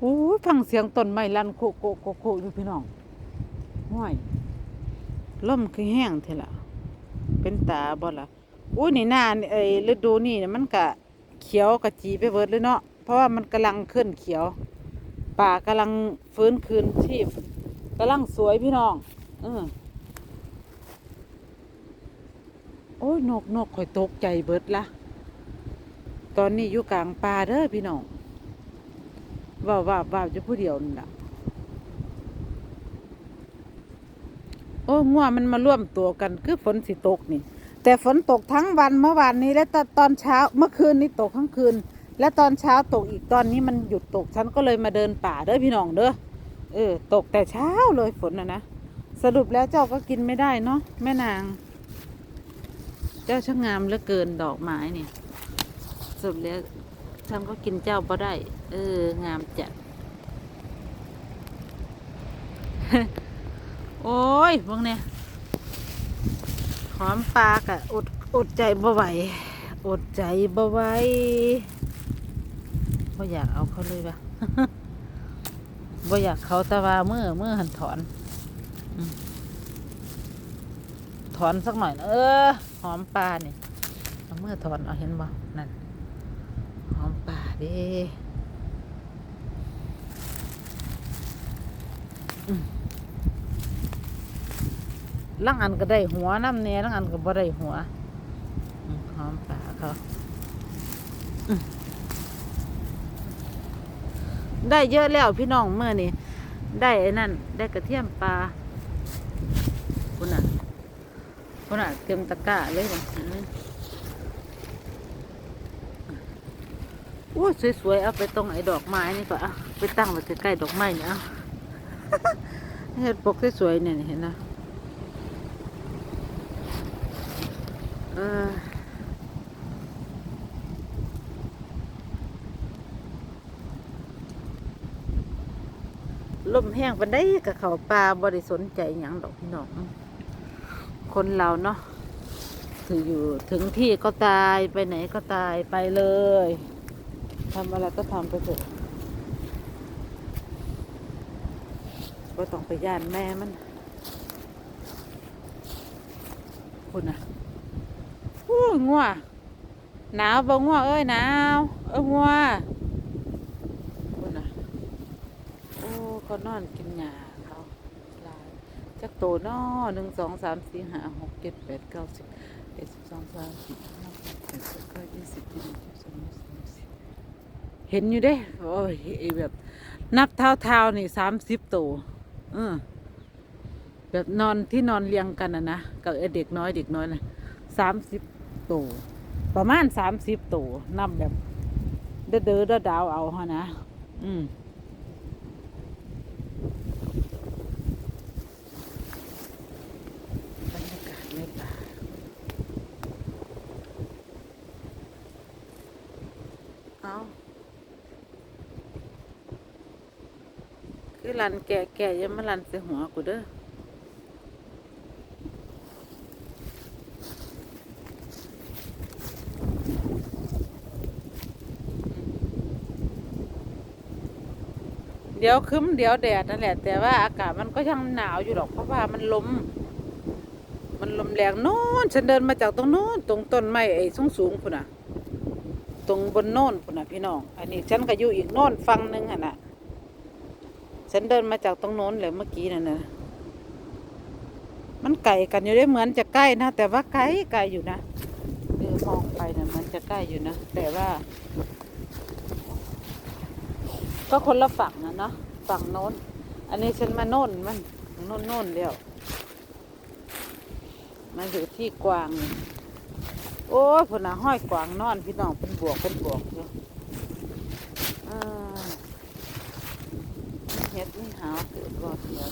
โอ้ยฟังเสียงต้นไม้ลั่นโคโกโกโกอยู่พี่น้องห้วยลมคือแห้งเท่ละเป็นตาบ่ละอุ้ยนี่หน้านี่เอ้ยฤดูนี่เนี่ยมันก็เขียวกะจีไปเบิดเลยเนาะเพราะว่ามันกำลังขึ้นเขียว ป่ากำลังฟื้นคืนชีพกำลังสวยพี่น้องเออโอ้ยนกนกข่อยตกใจเบิดละตอนนี้อยู่กลางป่าเด้อพี่น้อง ว่าวว่าวว่าวจะผู้เดียวนี่ล่ะโอ้งัวมันมาร่วมตัวกันคือฝนสิตกนี่ แต่ฝนตกทั้งวันเมื่อวานนี้ และตอนตอนเช้าเมื่อคืนนี้ตกทั้งคืน และตอนเช้าตกอีกตอนนี้มันหยุดตกฉันก็เลยมาเดินป่าเด้อพี่น้องเด้อเออ ตกแต่เช้าเลยฝนนะนะสรุปแล้วเจ้าก็กินไม่ได้เนาะแม่นาง เจ้าช่างงามเหลือเกินดอกไม้เนี่ยสรุปแล้ว ฉันก็กินเจ้าบ่ได้ เออ งามจัดโอ้ยพวกเนี่ยหอมปลากะอดอดใจบ่ไหวอดใจบ่ไหวบ่อยากเอาเขาเลยปะบ่อยากเขาตะว่าเมื่อเมื่อหันถอนถอนสักหน่อย เออ หอมปลาเนี่ยเมื่อถอนเอาเห็นบ่นั่น ด้อืมลังอันก็ได้หัวน้ำเน่ลังอันก็บ่ได้หัวหอมปลาเขาได้เยอะแล้วพี่น้องเมื่อนี่ได้ไอ้นั่น ได้กระเทียมปลาคุณน่ะคุณน่ะเต็มตะกร้าเลยนะ อืมโอ้สวยๆเอาไปตรงไอ้ดอกไม้นี่ก็เอาไปตั้งไว้ใกล้ๆดอกไม้เนี่ยเอาเห็ดปกสวยๆเนี่ยเห็นนะเออลมแห้งไปได้กับเขาปลาบริสนใจหยังดอกพี่น้อง คนเราเนาะถืออยู่ถึงที่ก็ตายไปไหนก็ตายไปเลย ทำอะไรก็ทำไปเถอะก็ต้องไปย่านแม่มันคุณน่ะอู้งัวหนาวบ่งัวเอ้ยหนาวเอ้ยงัวคุณน่ะโอ้เขานอนกินหญ้าเขาลายจักโตนอหนึ่งสองสามสี่ห้าหกเจ็ดแปดเก้าสิบเอ็ดสิบสองสามสี่ห้าหกเจ็ดแปดเก้ายี่สิบยี่สิบเอ็ดสิบสองยี่สิบ เห็นอยู่เด้โอ้ยไอแบบนับเท้าเท้านี่สามสิบตัวเออแบบนอนที่นอนเรียงกันนะนะกับเด็กน้อยเด็กน้อยนะสามสิบตัวประมาณสามสิบตัวนับแบบเดือเด้อเด้อดาวเอาฮะนะ อืมบรรยากาศในป่าเอา คือรันแก่แก่ยังมารันเสียหัวกูเด้อเดี๋ยวคึ้มเดี๋ยวแดดนั่นแหละ แต่ว่าอากาศมันก็ยังหนาวอยู่หรอกเพราะว่ามันลม มันลมแรงโน่นฉันเดินมาจากตรงโน้นตรงต้นไม้ไอ้สูงสูงๆพุ่นน่ะ ตรงบนโน่นพุ่นน่ะพี่น้อง อันนี้ฉันก็อยู่อีกโน่นฝั่งหนึ่งอะน่ะ ฉันเดินมาจากตรงโน้นเลยเมื่อกี้นั่นนะมันไกลกันอยู่ได้เหมือนจะใกล้นะ แต่ว่าไกลไกลอยู่นะเออมองไปน่ะมันจะใกล้อยู่นะ แต่ว่า ก็คนละฝั่งนะเนาะฝั่งโน้น อันนี้ฉันมาโน่นมันโน่นโน่นเดียวมาอยู่ที่กวาง โอ้ยพนน่ะห้อยกวางนอนพี่น้องเป็นบวกเป็นบวกอยู่อ่าเฮ็ด นี่หาวเกิดบ่เดียว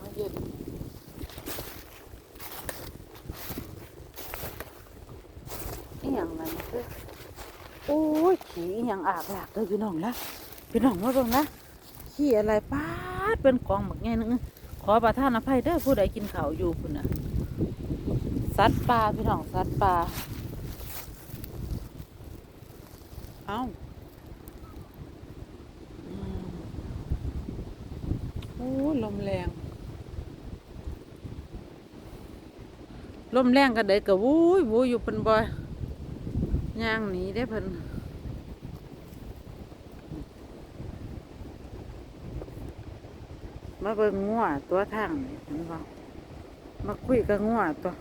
อย็นอีหยังนั่นคือโอ้ยขี้อีหยังอาบหลากเลยพี่น้องนะพี่น้องมาเบิ่งนะขี้อะไรป้าดเป็นกองหมักไงนึง ขอประทานอภัยเด้อผู้ใดกินเขาอยู่พุ่นน่ะสัตว์ป่าพี่น้องสัตว์ป่าเอ้าโอ้ลมแรง ลมแรงกันเด็กก็วู้ยวู้ยอยู่เพิ่นบ่ย่างหนีได้เพิ่น มาเบิ่งงัวตัวทางนี่เห็นบ่มาคุยกับงัวตัว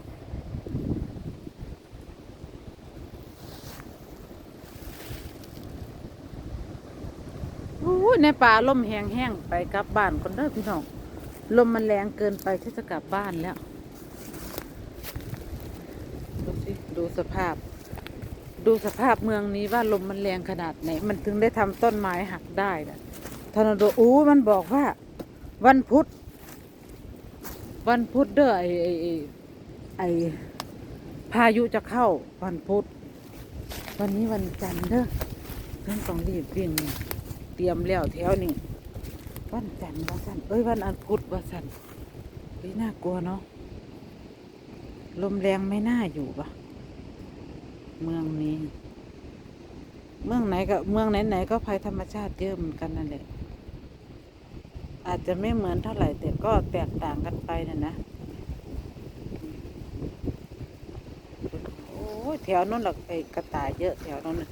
อู้ในป่าลมแห้งๆไปกลับบ้านคนเด้อพี่น้องลมมันแรงเกินไปที่จะกลับบ้านแล้ว ดูสิดูสภาพ ดูสภาพเมืองนี้ว่าลมมันแรงขนาดไหน มันถึงได้ทำต้นไม้หักได้นะทอร์นาโดอู้มันบอกว่า วันพุธ วันพุธเด้อไอไอไอพายุจะเข้าวันพุธ วันนี้วันจันทร์เด้อฉันต้องรีบวิ่งเตรียมแล้วแถวนี้วันจันทร์ว่าสันเอ้ยวันอันพุธว่าสันเฮ้ยน่ากลัวเนาะลมแรงไม่น่าอยู่ปะเมืองนี้ เมืองไหนก็เมืองไหนๆก็ภัยธรรมชาติเยอะเหมือนกันนั่นแหละ อาจจะไม่เหมือนเท่าไหร่ แต่ก็แตกต่างกันไปนะนะโอ้แถวนั้นหรอกไอ้กระต่ายเยอะแถวนั้นนะ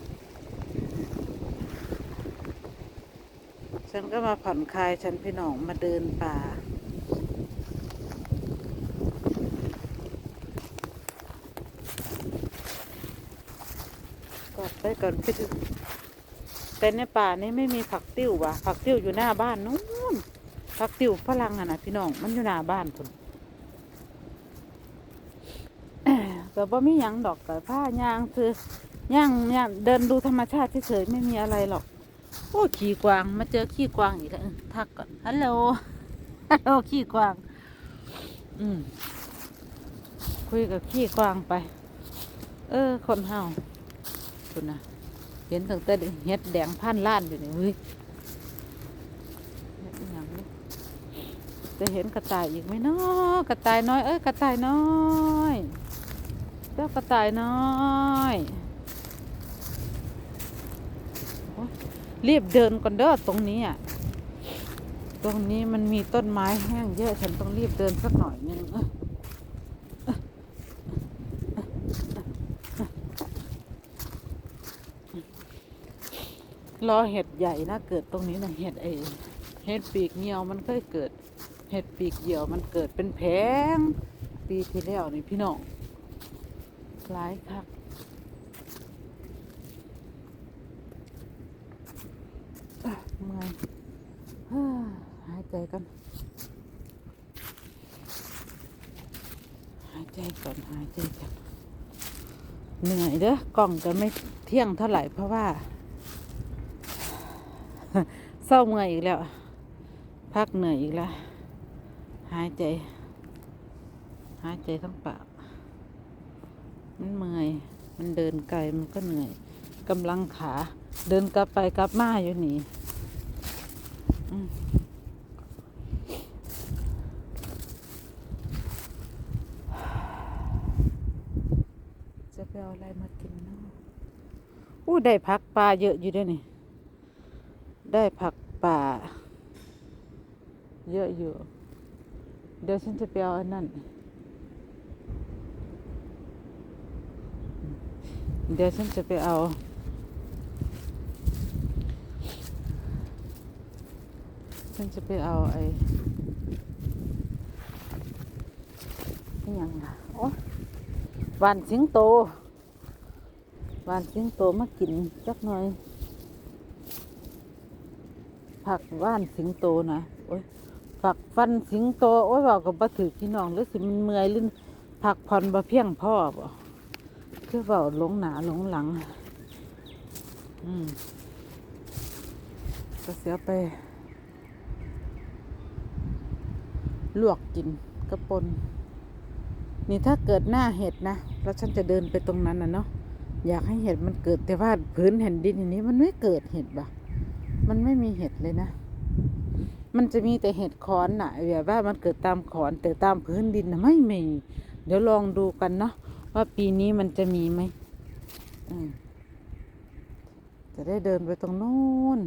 ฉันก็มาผ่อนคลายฉันพี่น้องมาเดินป่าก่อนไปก่อนไปดูแต่ในป่านี้ไม่มีผักติ้วว่ะ ผักติ้วอยู่หน้าบ้านนู้น ผักติวฝรั่งอะนะพี่น้องมันอยู่หน้าบ้านคนก็บ่มีหยังดอกกับผ้ายางคือย่างย่างเดินดูธรรมชาติเฉยๆไม่มีอะไรหรอก โอ้ขี่กวางมาเจอขี้กวางอีกแล้วทักก่อนฮัลโหลฮัลโหลขี้กวาง อืมคุยกับขี้กวางไป เออ คนเฮาคุณนะเห็นตั้งแต่เห็ดแดงพันล้านอยู่นี่เฮ้ยเฮ็ดอิหยังนี่ จะเห็นกระต่ายอีกไหมเนาะกระต่ายน้อย เอ้ยกระต่ายน้อยเจ้ากระต่ายน้อยโอ๊ยรีบเดินก่อนเด้อตรงนี้อะตรงนี้มันมีต้นไม้แห้งเยอะฉันต้องรีบเดินสักหน่อยนึงรอเห็ดใหญ่นะเกิดตรงนี้นะเห็ดไอเห็ดปีกเหนียวมันเคยเกิด เห็ดปีกเหี่ยวมันเกิดเป็นแผงปีที่แล้วนี่พี่น้องหลายครับอะเมื่อยหายใจกันหายใจก่อนหายใจก่อนเหนื่อยเด้อกล้องจะไม่เที่ยงเท่าไหร่เพราะว่าเศร้าเมื่อยอีกแล้ว พักเหนื่อยอีกแล้ว หายใจ หายใจทั้งปากมันเมื่อย มันเดินไกลมันก็เหนื่อยกำลังขา เดินกลับไปกลับมาอยู่นี่จะไปเอาอะไรมากินเนาะอู้ได้พักปลาเยอะอยู่ด้วยนี่ ได้ผักป่า เยอะอยู่ เดี๋ยวฉันจะไปเอาอันนั้น เดี๋ยวฉันจะไปเอา ฉันจะไปเอาไอ้นี่ยังล่ะโอ้วานสิงโตวานสิงโตมากินจักหน่อย ผักว่านสิงโตนะโอ้ย ผักฟันสิงโตโอ้ยบอกกับบัถือพี่น้องหรือสิมันเมื่อยลื่นผักผ่อนบ่เพียงพ่อบ่คือเบาหลงหนาหลงหลัง อืมก็เสียไป ลวกกินกระปนนี่ถ้าเกิดหน้าเห็ดนะ แล้วฉันจะเดินไปตรงนั้นนะเนาะอยากให้เห็ดมันเกิดแต่ว่าพื้นแผ่นดินอย่างนี้มันไม่เกิดเห็ดบ่ะมันไม่มีเห็ดเลยนะ มันจะมีแต่เห็ดขอนน่ะแบบว่ามันเกิดตามขอนแต่ตามพื้นดินนะไม่มี เดี๋ยวลองดูกันเนาะว่าปีนี้มันจะมีไหมอืมจะได้เดินไปตรงโน้น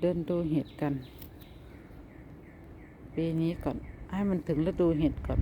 เดินดูเห็ดกัน ปีนี้ก่อน ให้มันถึงฤดูเห็ดก่อน